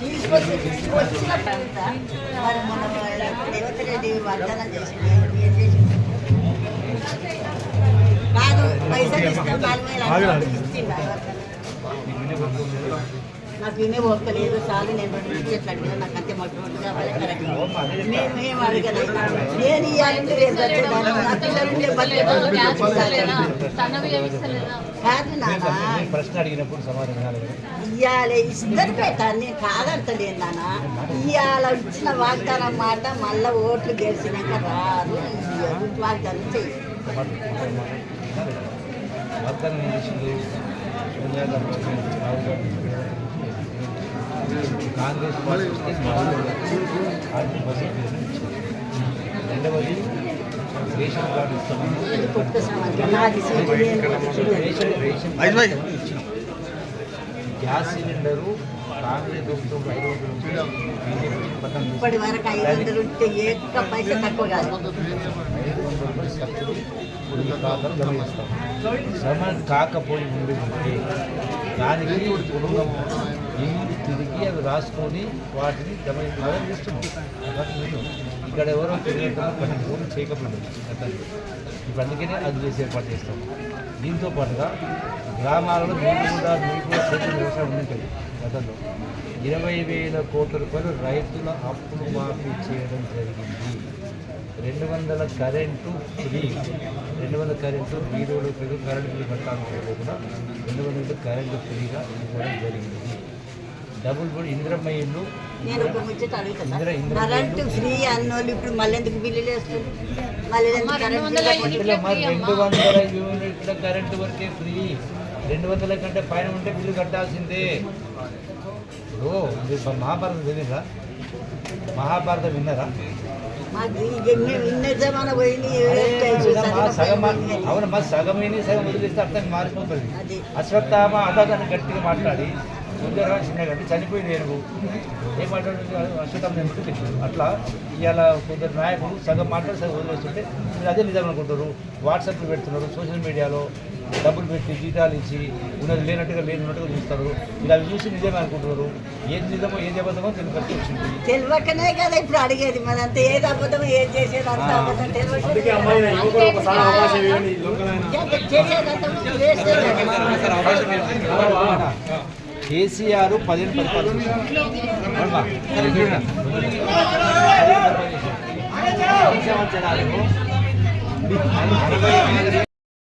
తీసుకొచ్చి తీసుకొచ్చిన మరి మన వాగ్దానం చేసింది ఏం చేసింది కాదు పైసలు ఇస్తాం నాలుగు వేల నాకు వినే ఓపికలేదు చాలు నేను రెండు నుంచి ఎట్లా అడిగినా నాకు అంతే కావాలి కరెక్ట్. నేను అడగలేదు. నేను ఇవ్వాలంటే రేపు వచ్చేదాన్ని నా పిల్లలు సన్నవి ఏమిస్తలేదా కాదు నాన్న ప్రశ్న అడిగినప్పుడు సమాధానం ఇవాళ ఇద్దరు పెట్టాను నేను కాదంటలేను నాన్న. ఇవాళ ఇచ్చిన వాగ్దానం మాట మళ్ళా ఓట్లు గెలిచినాక రాదు. వాగ్దానం చెయ్యి వాగ్దానం కాంగ్రెస్ పార్టీ వస్తే మామూలు ఆర్థిక పరిస్థితి రెండవది ration card gas cylinder Congress ప్రభుత్వం ఐదు వందలు ఉంటే బీజేపీ పట్టణం ఇప్పటి వరకు ఐదు వందలు ఉంటే ఏక పైసా తక్కువ కాదు. ఐదు వందల రూపాయలు సబ్సిడీ ఈ ఖాతాలు జమ చేస్తాం శ్రమ కాకపోయి ఉండి దానికి కుటుంబం ఇల్లు తిరిగి అవి రాసుకొని వాటిని జమ చేస్తున్నాం ఇక్కడ ఎవరో తిరిగేటప్పుడు కొన్ని ఫోన్ చేయకపోయింది గతంలో ఇప్పుడు అందుకనే అది చేసి ఏర్పాటు చేస్తాం. దీంతో పాటుగా గ్రామాలలో నీళ్ళు కూడా నీళ్ళు కూడా చేతుల వ్యవసాయం ఉంటుంది గతంలో ఇరవై వేల కోట్ల రూపాయలు రైతుల అప్పులు మాఫీ చేయడం జరిగింది. రెండు వందల కరెంటు ఫ్రీ. రెండు వందల కరెంటు వీడియోలు కరెంటు బిల్లు కట్టాలనుకుంటే కూడా రెండు వందల కరెంటు ఫ్రీగా ఇవ్వడం జరిగింది. డబుల్ కూడా ఇంద్రమ్మ ఇల్లు నేను ఒక ముచ్చట కరెంటు ఫ్రీ అన్నోళ్ళు ఇప్పుడు మళ్ళీ ఎందుకు బిల్లులు మళ్ళీ ఎందుకు రెండు వందల బిల్లు యూనిట్ల కరెంటు వరకే ఫ్రీ. రెండు వందల కంటే పైన ఉంటే బిల్లు కట్టాల్సిందే. ఓ మహాభారతం తెలియదా మహాభారతం విన్నారా? అవును మా సగమైన సగం వదిలేస్తే అర్థం మారిపోతుంది. అది. అశ్వత్థామ అదాదాన్ని గట్టిగా మాట్లాడి. సుందరగా చిన్నగా అంటే చనిపోయింది ఏనుగు. ఏం మాట్లాడుతుంది అశ్వత్థామ ఎందుకు తెలియదు అట్లా ఇవాళ కొందరు నాయకులు సగం మాట్లాడి సగం వదిలేస్తుంటే మీరు అదే నిజం అనుకుంటారు వాట్సాప్లు పెడుతున్నారు సోషల్ మీడియాలో డబ్బులు పెట్టి జీతాలు ఇచ్చి ఉన్నది లేనట్టుగా లేనట్టుగా చూస్తారు. ఇలా చూసి నిజమే అనుకుంటున్నారు. ఏది నిజమో ఏది అబద్ధమో తెలియక వచ్చింది. తెలియకనే కదా ఇప్పుడు అడిగేది. మరి అంత ఏది అబద్ధం ఏది చేసేది అంత అబద్ధం అందుకే కేసీఆర్ పదిహేను పరిపాలన సంవత్సరాలు